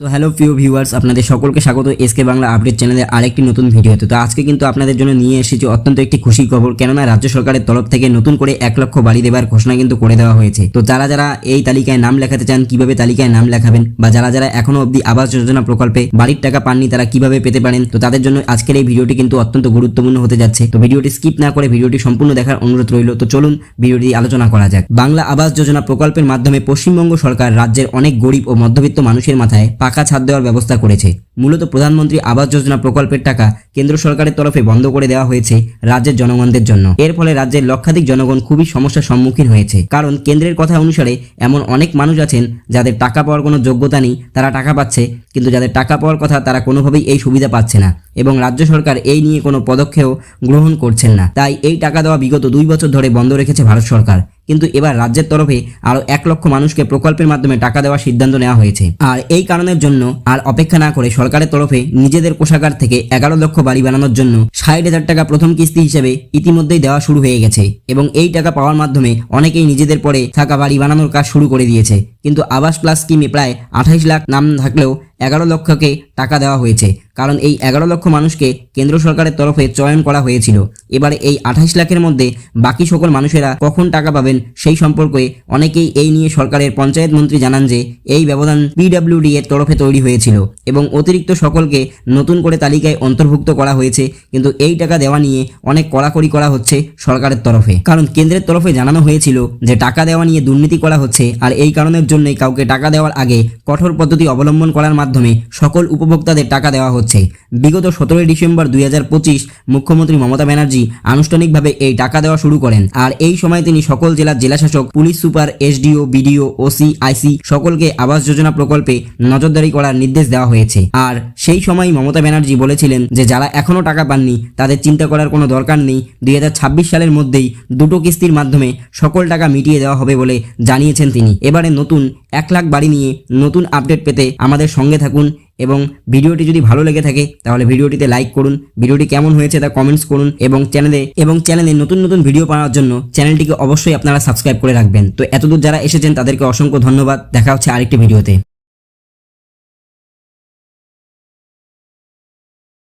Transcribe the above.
তো হ্যালো প্রিয় ভিউয়ার্স আপনাদের সকলকে স্বাগত এসকে বাংলা আপডেট চ্যানেলের আরেকটি নতুন ভিডিওতে তো আজকে কিন্তু আপনাদের জন্য নিয়ে এসেছি অত্যন্ত একটি খুশির খবর, কেননা রাজ্য সরকারের তরফ থেকে নতুন করে এক লক্ষ বাড়ি দেওয়ার ঘোষণা কিন্তু করে দেওয়া হয়েছে। তো যারা যারা এই তালিকায় নাম লেখাতে চান, কীভাবে তালিকায় নাম লেখাবেন, বা যারা যারা এখনও অবধি আবাস যোজনা প্রকল্পে বাড়ির টাকা পাননি, তারা কীভাবে পেতে পারেন, তো তাদের জন্য আজকের এই ভিডিওটি কিন্তু অত্যন্ত গুরুত্বপূর্ণ হতে যাচ্ছে। তো ভিডিওটি স্কিপ না করে ভিডিওটি সম্পূর্ণ দেখার অনুরোধ রইল। তো চলুন ভিডিওটি আলোচনা করা যাক। বাংলা আবাস যোজনা প্রকল্পের মাধ্যমে পশ্চিমবঙ্গ সরকার রাজ্যের অনেক গরিব ও মধ্যবিত্ত মানুষের মাথায় পাকা ছাদ দেওয়ার ব্যবস্থা করেছে। মূলত প্রধানমন্ত্রী আবাস যোজনা প্রকল্পের টাকা কেন্দ্র সরকারের তরফে বন্ধ করে দেওয়া হয়েছে রাজ্যের জনগণদের জন্য। এর ফলে রাজ্যের লক্ষাধিক জনগণ খুবই সমস্যার সম্মুখীন হয়েছে। কারণ কেন্দ্রের কথা অনুসারে এমন অনেক মানুষ আছেন যাদের টাকা পাওয়ার কোনো যোগ্যতা নেই, তারা টাকা পাচ্ছে, কিন্তু যাদের টাকা পাওয়ার কথা তারা কোনোভাবেই এই সুবিধা পাচ্ছে না এবং রাজ্য সরকার এই নিয়ে কোনো পদক্ষেপ গ্রহণ করছেন না। তাই এই টাকা দেওয়া বিগত দুই বছর ধরে বন্ধ রেখেছে ভারত সরকার। কিন্তু এবার রাজ্যের তরফে আরও এক লক্ষ মানুষকে প্রকল্পের মাধ্যমে টাকা দেওয়ার সিদ্ধান্ত নেওয়া হয়েছে। আর এই কারণের জন্য আর অপেক্ষা না করে সরকারের তরফে নিজেদের কোষাগার থেকে এগারো লক্ষ বাড়ি বানানোর জন্য ষাট হাজার টাকা প্রথম কিস্তি হিসেবে ইতিমধ্যেই দেওয়া শুরু হয়ে গেছে এবং এই টাকা পাওয়ার মাধ্যমে অনেকেই নিজেদের পরে থাকা বাড়ি বানানোর কাজ শুরু করে দিয়েছে। কিন্তু আবাস প্লাস স্কিমে প্রায় আঠাইশ লাখ নাম থাকলেও এগারো লক্ষকে টাকা দেওয়া হয়েছে। কারণ এই এগারো লক্ষ মানুষকে কেন্দ্র সরকারের তরফে চয়ন করা হয়েছিল। এবারে এই আঠাইশ লাখের মধ্যে বাকি সকল মানুষেরা কখন টাকা পাবেন সেই সম্পর্কে অনেকেই এই নিয়ে সরকারের পঞ্চায়েত মন্ত্রী জানান যে, এই ব্যবধান পিডাব্লিউডি এর তরফে তৈরি হয়েছিল এবং অতিরিক্ত সকলকে নতুন করে তালিকায় অন্তর্ভুক্ত করা হয়েছে। কিন্তু এই টাকা দেওয়া নিয়ে অনেক কড়াকড়ি করা হচ্ছে সরকারের তরফে। কারণ কেন্দ্রের তরফে জানানো হয়েছিল যে, টাকা দেওয়া নিয়ে দুর্নীতি করা হচ্ছে। আর এই কারণের জন্যই কাউকে টাকা দেওয়ার আগে কঠোর পদ্ধতি অবলম্বন করার মাধ্যমে সকল উপভোক্তাদের টাকা দেওয়া হচ্ছে। বিগত সতেরোই ডিসেম্বর দুই মুখ্যমন্ত্রী মমতা ব্যানার্জি আনুষ্ঠানিকভাবে এই টাকা দেওয়া শুরু করেন। আর এই সময় তিনি সকল জেলার জেলাশাসক, police super, SDO, BDO, OC, IC সকলকে আবাস যোজনা প্রকল্পে নজরদারি করার নির্দেশ দেওয়া হয়েছে। আর সেই সময় মমতা ব্যানার্জি বলেছিলেন যে, যারা এখনও টাকা পাননি, তাদের চিন্তা করার কোনো দরকার নেই। দুই হাজার ছাব্বিশ সালের মধ্যেই দুটো কিস্তির মাধ্যমে সকল টাকা মিটিয়ে দেওয়া হবে বলে জানিয়েছেন তিনি। এবারে নতুন এক লাখ বাড়ি নিয়ে নতুন আপডেট পেতে আমাদের সঙ্গে থাকুন এবং ভিডিওটি যদি ভালো লেগে থাকে, তাহলে ভিডিওটিতে লাইক করুন, ভিডিওটি কেমন হয়েছে তা কমেন্টস করুন এবং চ্যানেলে এবং চ্যানেলে নতুন নতুন ভিডিও পাওয়ার জন্য চ্যানেলটিকে অবশ্যই আপনারা সাবস্ক্রাইব করে রাখবেন। তো এতদূর যারা এসেছেন, তাদেরকে অসংখ্য ধন্যবাদ। দেখা হচ্ছে আরেকটি ভিডিওতে